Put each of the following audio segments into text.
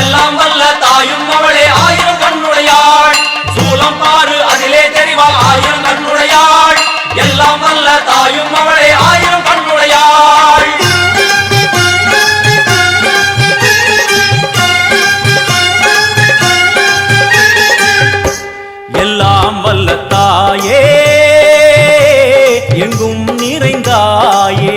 எல்லாம் வல்ல தாயும் அவளே ஆயிரம் கண்ணுடையாள். சூலம் பாரு அதிலே தெரிவாள் ஆயிரம் கண்ணுடையாள். எல்லாம் வல்ல தாயும் அவளே ஆயிரம் கண்ணுடையாள். எல்லாம் வல்ல தாயே எங்கும் நிறைந்தாயே.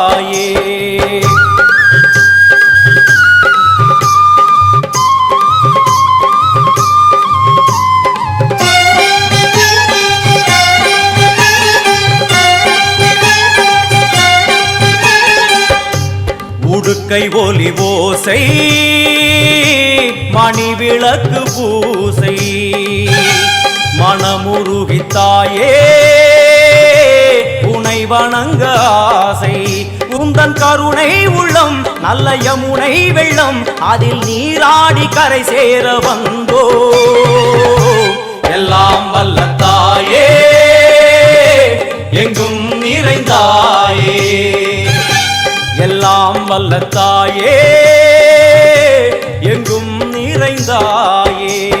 கை ஒலி ஓசை மணி விளக்கு பூசை. மனமுருகித்தாயே உனை வணங்க ஆசை. உந்தன் கருணை உள்ளம் நல்ல யமுனை வெள்ளம் அதில் நீராடி கரை சேர வந்த வல்ல தாயே எங்கும் நிறைந்தாயே.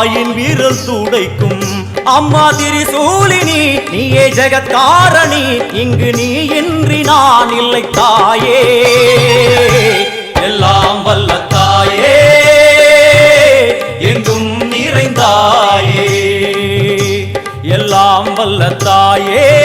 தாயின் விரல் துடைக்கும் அம்மா திரிசூலினி நீயே ஜெகத்காரணி இங்கு நீ இன்றி நான் இல்லை தாயே. எல்லாம் வல்ல தாயே எங்கும் நிறைந்தாயே. எல்லாம் வல்ல தாயே.